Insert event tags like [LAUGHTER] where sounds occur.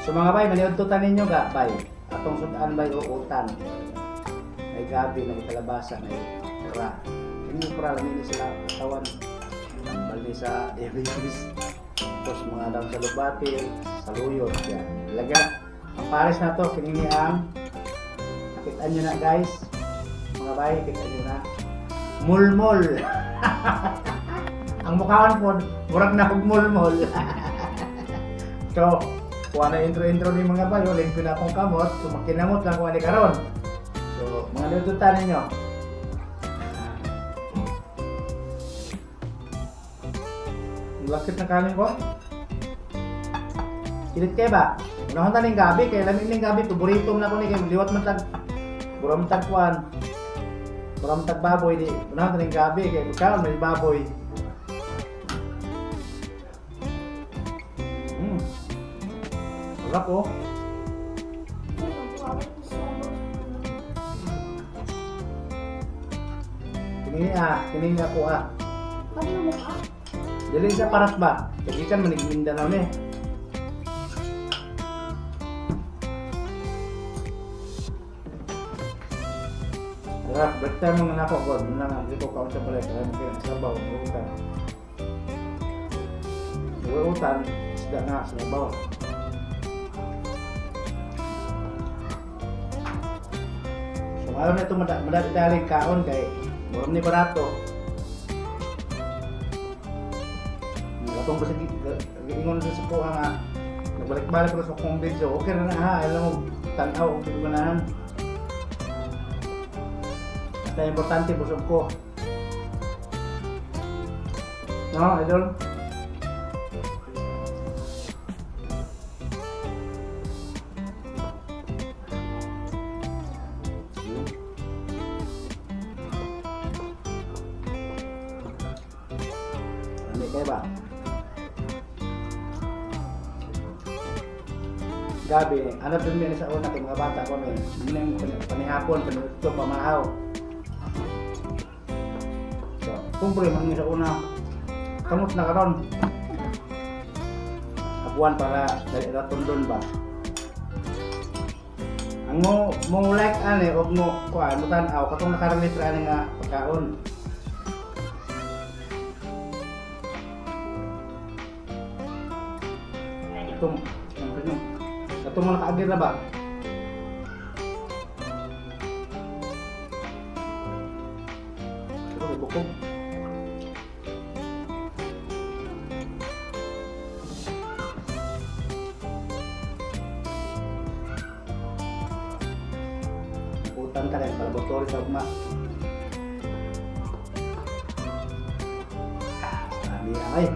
So mga bay, maniudtutan ninyo ga, bay. Atong sudan bay o utan. May gabi, may kalabasa, may pura. Kini pura lang ini sila katawan. Tambal ni sa diabetes. Tapos mga daw sa lubatin, sa luyot. Yan. Ilagyan. Ang pares na to, kinini ang nakita nyo na guys. Mga bay, kita nyo na. Mulmol. [LAUGHS] ang mukhaan po, murag na kog mulmol. [LAUGHS] so, kuha na intro-intro ni mga bayo, limpyo na akong kamot, so makinamot lang kuha ni karon. So, mga lututan ninyo. Lakit na kanin ko. Kilit kayo ba? Unahon taning gabi, kaya lamin ning gabi, paborito na ko ni kay liwat man tag buram tag kuan. Buram tag baboy di. Unahon taning gabi, kay magkaon may baboy. Sarap oh. Kini ah, kini ako ah. Dili sa paras ba? Kasi kan manig Mindanao ni. Tara, break time mo na ako, God. Muna nga, hindi ko kaunta pala. Kaya mo kaya sabaw, utan. Utan, isda nga, sabaw. Ayaw na ito madali kaon kay Muram ni barato. Gatong ba sa ingon sa suko nga nagbalik-balik ko sa kong video. Okay na na ha, alam mo tanaw og di ganahan. Basta importante busog ko. No, idol. Ano kayo ba? Gabi, ano dun min sa una kay mga bata ko min. Minang panihapon panuto pamahaw. So, kumpre man sa una. Kamot na karon. Abuan para dali ra tundon ba. Ang mo mo like ane og mo kuan mo tan-aw katong nakaralit ra ani nga pagkaon. Itong, ang kanyang, itong mga nakaagir na ba? Ito, may bukog. Utang ka rin, para botori sa ugma. Sabi ay.